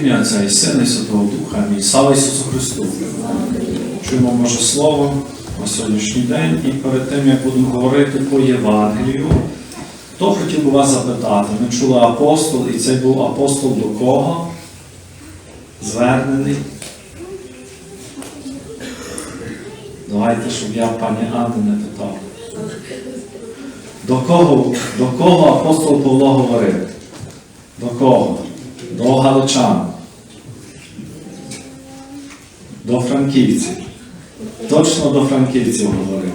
Ім'я Отця і Сина і Святого Духа. Амінь. Слава Ісусу Христу! Чуємо Боже Слово на сьогоднішній день і перед тим, як будемо говорити по Євангелію, то хотів би вас запитати. Ми чули апостол, і цей був апостол до кого? Звернений. Давайте, щоб я пані Анни не питав. До кого, до кого апостол Павло говорив? До кого? До галичан. До франківців. Точно до франківців говорив.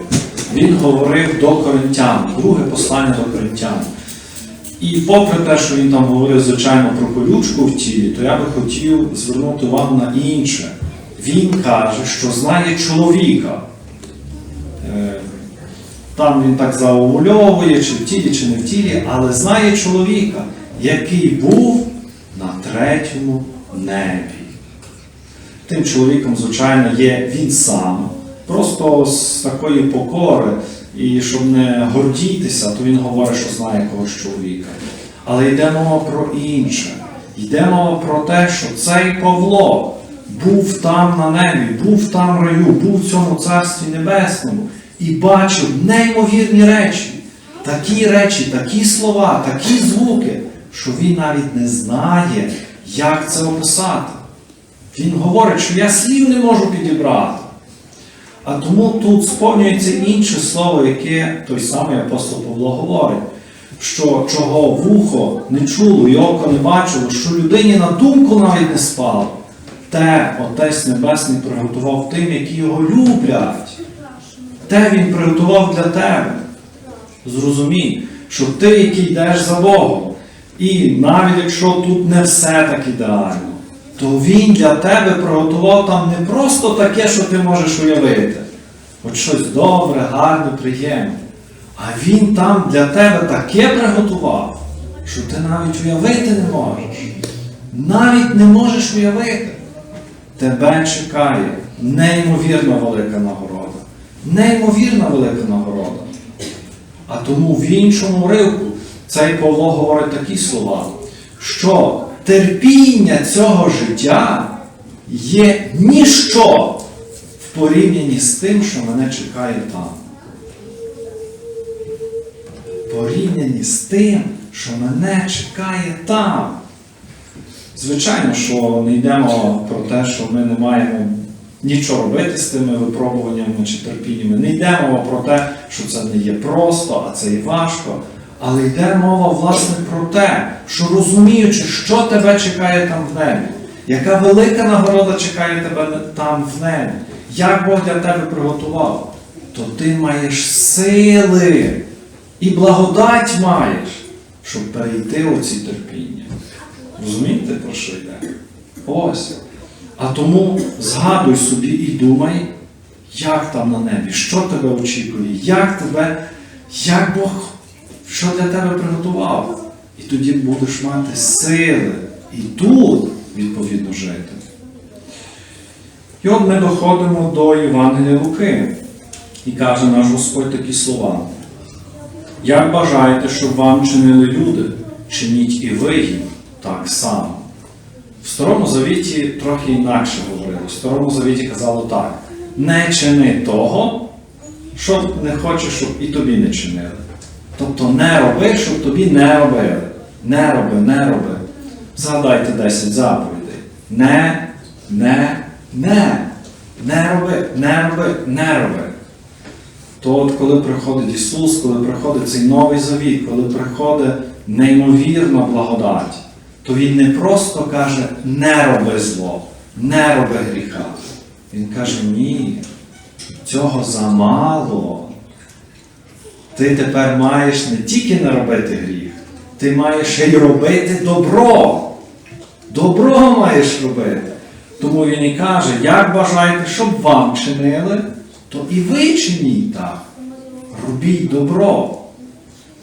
Він говорив до коринтян, друге послання до коринтян. І попри те, що він там говорив, звичайно, про колючку в тілі, то я би хотів звернути увагу на інше. Він каже, що знає чоловіка. Е, Там він так заумульовує, чи в тілі, чи не в тілі, але знає чоловіка, який був на третьому небі. Тим чоловіком, звичайно, є він сам. Просто з такої покори, і щоб не гордітися, то він говорить, що знає когось чоловіка. Але йде мова про інше. Йде мова про те, що цей Павло був там на небі, був там в раю, був в цьому царстві небесному і бачив неймовірні речі, такі речі, такі слова, такі звуки, що він навіть не знає, як це описати. Він говорить, що я слів не можу підібрати. А тому тут сповнюється інше слово, яке той самий апостол Павло говорить, що чого вухо не чуло і око не бачило, що людині на думку навіть не спало. Те Отець Небесний приготував тим, які його люблять. Те Він приготував для тебе. Зрозумій, що ти, який йдеш за Богом, і навіть якщо тут не все так ідеально, то Він для тебе приготував там не просто таке, що ти можеш уявити. От щось добре, гарне, приємне. А Він там для тебе таке приготував, що ти навіть уявити не можеш. Навіть не можеш уявити. Тебе чекає неймовірно велика нагорода. Неймовірна велика нагорода. А тому в іншому ривку цей Павло говорить такі слова, що терпіння цього життя є ніщо в порівнянні з тим, що мене чекає там. Порівнянні з тим, що мене чекає там. Звичайно, що не йдемо про те, що ми не маємо нічого робити з тими випробуваннями чи терпіннями. Не йде мова про те, що це не є просто, а це і важко. Але йде мова, власне, про те, що розуміючи, що тебе чекає там в небі, яка велика нагорода чекає тебе там в небі, як Бог для тебе приготував, то ти маєш сили і благодать маєш, щоб перейти оці терпіння. Розумієте, про що йде? Ось. А тому згадуй собі і думай, як там на небі, що тебе очікує, як тебе, як Бог, що для тебе приготував. І тоді будеш мати сили і тут, відповідно, жити. І от ми доходимо до Євангелія Луки. І каже наш Господь такі слова. Як бажаєте, щоб вам чинили люди, чиніть і ви їм так само. В Старому Завіті трохи інакше говорили. В Старому Завіті казало так: не чини того, що не хочеш, щоб і тобі не чинили. Тобто не роби, щоб тобі не робили. Не роби, не роби. Згадайте 10 заповідей. Не, не, не. Не роби, не роби, не роби. То от коли приходить Ісус, коли приходить цей новий завіт, коли приходить неймовірна благодать, то Він не просто каже не роби зло, не роби гріха. Він каже, ні, цього замало. Ти тепер маєш не тільки не робити гріх, ти маєш й робити добро. Добро маєш робити. Тому він і каже, як бажаєте, щоб вам чинили, то і ви чиніть так. Робіть добро.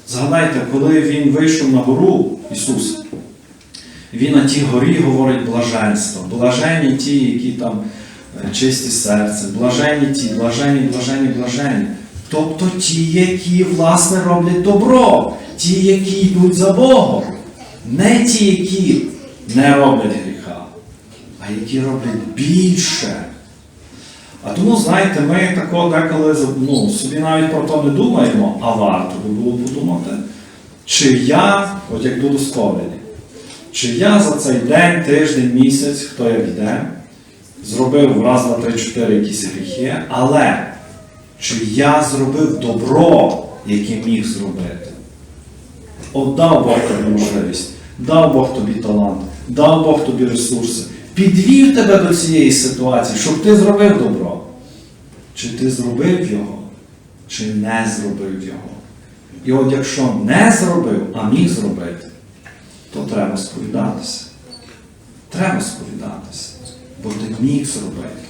Згадайте, коли він вийшов на гору, Ісус, він на тій горі говорить блаженство. Блажені ті, які там е, чисті серце, блажені ті, блажені, блажені, блажені. Тобто ті, які, власне, роблять добро, ті, які йдуть за Богом, не ті, які не роблять гріха. а які роблять більше. А тому, знаєте, ми тако деколи ну, собі навіть про то не думаємо, а варто би було подумати, чи я, от як буду сповіді, чи я за цей день, тиждень, місяць, хто як йде, зробив раз, три, чотири якісь гріхи, але чи я зробив добро, яке міг зробити? От дав Бог тобі можливість, дав Бог тобі талант, дав Бог тобі ресурси, підвів тебе до цієї ситуації, щоб ти зробив добро. Чи ти зробив його, чи не зробив його? І от якщо не зробив, а міг зробити, то треба сповідатися. Треба сповідатися, бо ти міг зробити.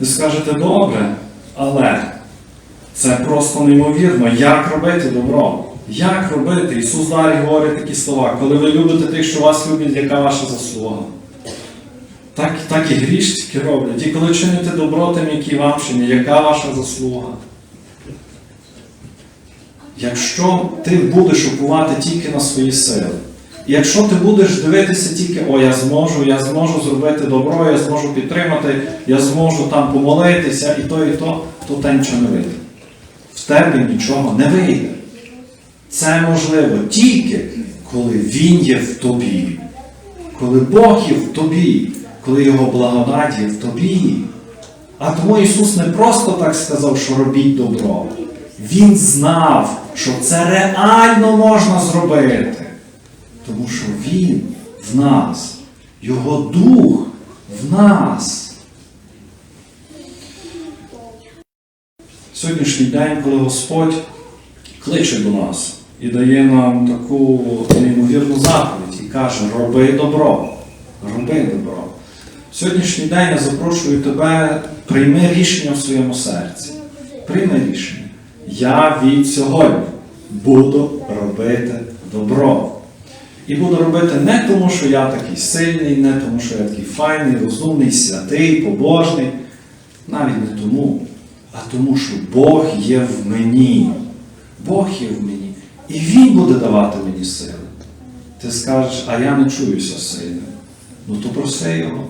Ви скажете, добре, але це просто неймовірно, як робити добро. Як робити? Ісус далі говорить такі слова, коли ви любите тих, що вас люблять, яка ваша заслуга? Так, так і грішники роблять. І коли чините добро тим, які вам чинять, яка ваша заслуга? Якщо ти будеш упувати тільки на свої сили, якщо ти будеш дивитися тільки, о, я зможу, я зможу зробити добро, я зможу підтримати, я зможу там помолитися і то, і то, то те нічого не вийде. В тебе нічого не вийде. Це можливо тільки, коли Він є в тобі, коли Бог є в тобі, коли Його благодать є в тобі. А тому Ісус не просто так сказав, що робіть добро. Він знав, що це реально можна зробити. Тому що Він в нас, Його Дух в нас. Сьогоднішній день, коли Господь кличе до нас і дає нам таку неймовірну заповідь і каже, роби добро, роби добро. Сьогоднішній день я запрошую тебе, прийми рішення в своєму серці. Прийми рішення. Я від сьогодні буду робити добро. І буду робити не тому, що я такий сильний, не тому, що я такий файний, розумний, святий, побожний. Навіть не тому, а тому, що Бог є в мені. Бог є в мені. І Він буде давати мені сили. Ти скажеш, а я не чуюся сильним. Ну то проси його.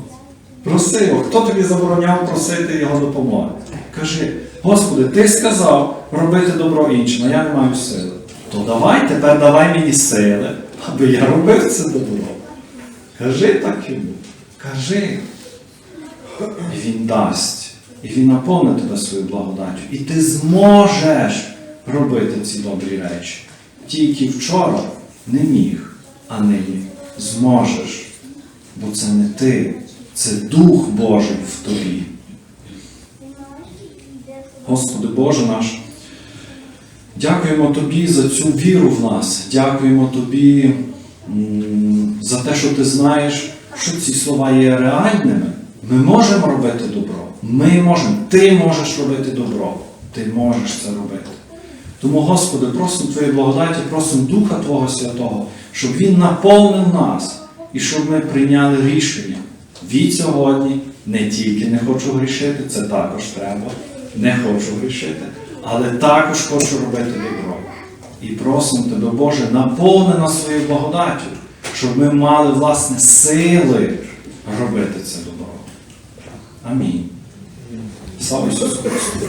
Проси його. Хто тобі забороняв просити його допомоги? Кажи, Господи, ти сказав робити добро іншим, а я не маю сили. То давай тепер давай мені сили, аби я робив це добро. Кажи так йому. Кажи. І він дасть. І він наповнить тебе своєю благодаттю. І ти зможеш робити ці добрі речі. Ті, які вчора не міг, а нині зможеш. Бо це не ти, це Дух Божий в тобі. Господи Боже наш, дякуємо Тобі за цю віру в нас. Дякуємо Тобі за те, що ти знаєш, що ці слова є реальними. Ми можемо робити добро. Ми можемо. Ти можеш робити добро. Ти можеш це робити. Тому, Господи, просимо Твоєї благодаті, просимо Духа Твого Святого, щоб Він наповнив нас і щоб ми прийняли рішення від сьогодні не тільки не хочу грішити, це також треба, не хочу грішити, але також хочу робити добро. І просимо Тебе, Боже, наповни нас своєю благодаттю, щоб ми мали власне сили робити це добро. Амінь. Слава Ісусу Христу!